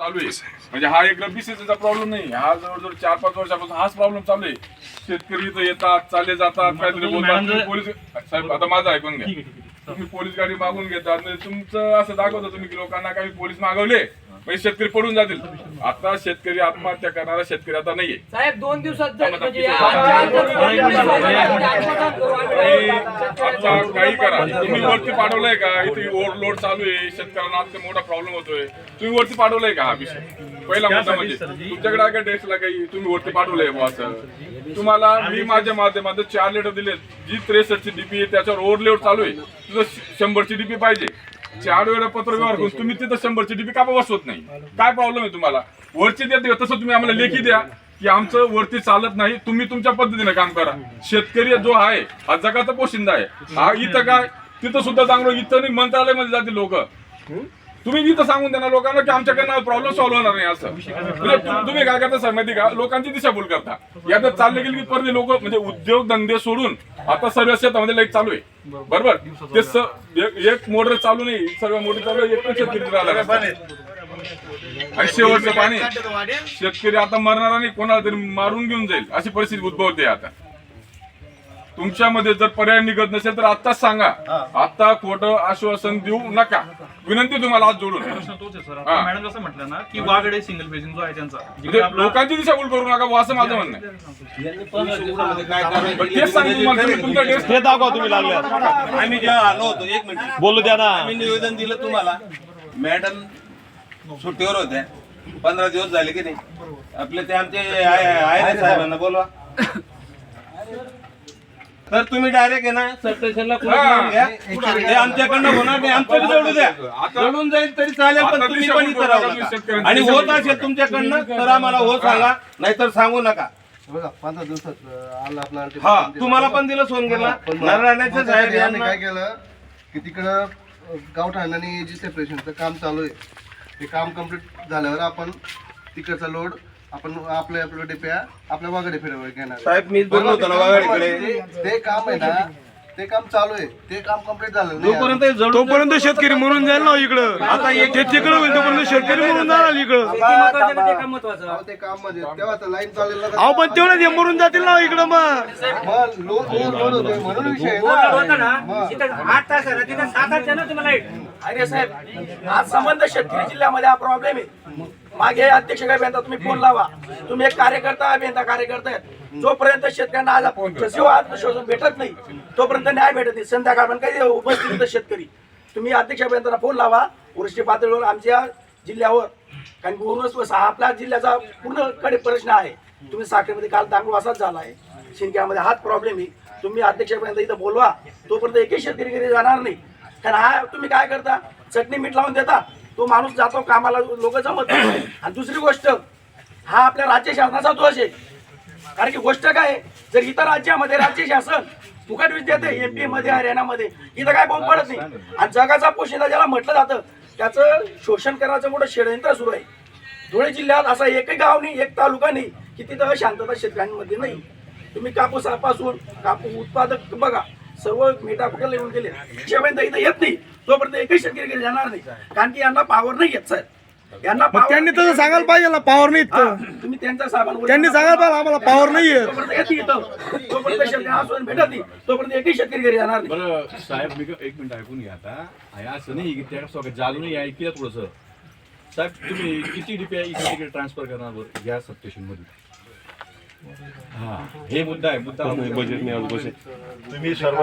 चालू आहे. म्हणजे हा एक रब्बी सीझनचा प्रॉब्लेम नाही. हा जवळजवळ चार पाच वर्षापासून हाच प्रॉब्लेम चालू आहे. शेतकरी इथं येतात चालले जातात काहीतरी बोलतात. तुम्ही पोलीस साहेब आता माझं ऐकून घ्या. तुम्ही पोलीस गाडी मागून घेतात. म्हणजे तुमचं असं दाखवता तुम्ही की लोकांना काही पोलीस मागवले. म्हणजे शेतकरी पडून जातील. आता शेतकरी आत्महत्या करणारा शेतकरी आता नाहीये. साहेब दोन दिवसात जर- म्हणजे आता काही करा. तुम्ही वरती पाठवलंय का? इथे ओव्हरलोड चालू आहे. शेतकऱ्यांना आता मोठा प्रॉब्लेम होतोय. तुम्ही वरती पाठवलंय का हा विषय? पहिला मुद्दा म्हणजे तुमच्याकडे काय डेस्कला काही तुम्ही वरती पाठवलंय बुवा असं तुम्हाला मी माझ्या माध्यमातून चार लिटर दिले जी त्रेसष्टची डीपी आहे त्याच्यावर ओव्हरलोड चालू आहे. तुझं शंभरची डीपी पाहिजे. चार वेळा पत्र व्यवहार करून तुम्ही तिथं शंभरची डीपी का बसवत नाही. काय प्रॉब्लेम आहे तुम्हाला? वरची देते तसं तुम्ही आम्हाला लेखी द्या की आमचं वरती चालत नाही. तुम्ही तुमच्या पद्धतीने काम करा. शेतकरी जो आहे हा जगाचा पोशिंदा आहे. हा इथं काय? तिथं सुद्धा चांगलं इथं नाही मंत्रालयामध्ये जाते लोक. तुम्ही इथं सांगून देणार लोकांना की आमच्याकडनं प्रॉब्लेम सॉल्व्ह होणार नाही असं. म्हणजे तुम्ही काय करता सर? माहिती का? लोकांची दिशाभूल करता. यात चालले गेले की परत लोक म्हणजे उद्योग धंदे सोडून आता सर्व शेतामध्ये लाइट चालू आहे. बरोबर? ते स- एक- एक मोटर चालू नाही. सर्व मोटर चालू आहे. एक शेतकरी राहिला नसता. आणि शेवटचं पाणी. शेतकरी आता मरणार नाही कोणाला तरी मारून घेऊन जाईल. अशी परिस्थिती उद्भवते आता. तुमच्यामध्ये जर पर्याय निघत नसेल तर आत्ताच सांगा. आता खोटं आश्वासन देऊ नका. विनंती तुम्हाला आज जोडून. प्रश्न तोच आहे सर. हा. मॅडम जसं म्हटलं ना की वागडे सिंगल फेजिंग जो आहे त्यांचा. जिकडे म्हणजे आपला लोकांची दिशाभूल करू नका बुवा असं माझं म्हणणं आहे. पण तेच सांगतो तुम्हाला तुम्ही तुमचा डेस्क ते दाखवा तुम्ही लागल्यास आम्ही जेव्हा आलो होतो एक मिनिट. बोलू द्या ना. आम्ही निवेदन दिलं तुम्हाला. मॅडम सुट्टीवर होत्या. पंधरा दिवस झाले की नाही? आपले ते आमचे आहे ना साहेबांना बोलवा. तर तुम्ही डायरेक्ट आहे ना घ्या. ते आमच्याकडनं होणार नाही आमच्याकडे जोडू द्या. जोडून जाईल तरी चालेल पण तुम्ही पण इथं राहू नका, आणि होत असेल तुमच्याकडनं तर आम्हाला हो सांगा नाहीतर सांगू नका. बघा पंधरा दिवसात आला आपला हा. तुम्हाला पण दिलं सोनगेला पण मग- नारायणाचे मग साहेब यांना. काय केलं की तिकडं गावठाण आणि जी सेपरेशनचं काम चालू आहे ते काम कंप्लीट झाल्यावर आपण तिकडचा लोड आपण आपल्या आपल्या डिप्या आपल्या वागडे फिरवाय घेणार साहेब मीच बोललो होतो ना वाघाडीकडे. ते- ते काम आहे ना ते काम चालू आहे. ते काम कंप्लीट झालं नाही हे जळून तोपर्यंत शेतकरी मरून जाईल ना इकडं. आता ते तिकडं होईल तोपर्यंत शेतकरी मरून जाणार इकडं. अहो, ते काममध्ये तेव्हा तर लाईन चालेल ना. अहो पण तेवढं ते मरून जातील ना इकडं मग. मग लोड लोड होतोय म्हणून विषय आहे ना. मग. आठ तास आहे ना तिथं सात आठ जण तुम्हाला अरे साहेब आज संबंध शेतकरी जिल्ह्यामध्ये हा प्रॉब्लेम आहे. मागे अध्यक्ष काय तुम्ही फोन लावा. तुम्ही एक कार्यकर्ता अभियंता कार्यकर्ता जोपर्यंत शेतकऱ्यांना आज जसे आत्मशोषण भेटत नाही तोपर्यंत न्याय भेटत नाही. संध्याकाळ पण काही उपस्थित शेतकरी. तुम्ही अध्यक्ष अभियंताना फोन लावा. वरिष्ठ पातळीवर आमच्या जिल्ह्यावर कारण की पूर्ण आपल्या जिल्ह्याचा पूर्णकडे प्रश्न आहे. तुम्ही साखरेमध्ये काल दांगू असाच झाला आहे. शिंक्यामध्ये हाच प्रॉब्लेम आहे. तुम्ही अध्यक्षापर्यंत इथं बोलवा. तोपर्यंत एकही शेतकरी घरी जाणार नाही. कारण हा तुम्ही काय करता? चटणी मीठ लावून देता. तो माणूस जातो कामाला लोक जमत नाही. आणि दुसरी गोष्ट हा आपल्या राज्य शासनाचा दोष आहे. कारण की गोष्ट काय जर इतर राज्यामध्ये राज्य शासन फुकट वीज देते एमपी मध्ये हरियाणामध्ये इथं काय बोंब पडत नाही. आणि जगाचा पोशिंदा ज्याला म्हटलं जातं त्याचं शोषण करण्याचं मोठं षडयंत्र सुरू आहे. धुळे जिल्ह्यात असा एकही गाव नाही एक तालुका नाही की तिथं शांतता शेतकऱ्यांमध्ये नाही. तुम्ही कापूसापासून कापूस उत्पादक बघा. सर्व मेटा कुठे येऊन गेले. शेवंत इथं येत नाही. तोपर्यंत एकही शेतकरी घरी जाणार नाही. कारण की यांना पावर नाही येत साहेब यांना मग power त्यांनी नाही. तसं सांगायला पाहिजे ना पावर नाही हा, इथं. तुम्ही त्यांच्या साहेबांवर त्यांनी सांगायला पाहिजे आम्हाला पावर नाहीये. तोपर्यंत येते इथं तोपर्यंत शेतकरी भेटत नाही तोपर्यंत एकही शेतकरी घरी जाणार नाही. बरं साहेब मी एक मिनिट ऐकून घ्या आता. आहे असं नाही की त्या स्वतः जालू नाही ऐकूया थोडंसं साहेब तुम्ही किती डिपी इकडे तिकडे ट्रान्सफर करणार बरं? या सबस्टेशनमध्ये हा हे मुद्दा आहे मुद्दा बजेट नाही तुम्ही सर्व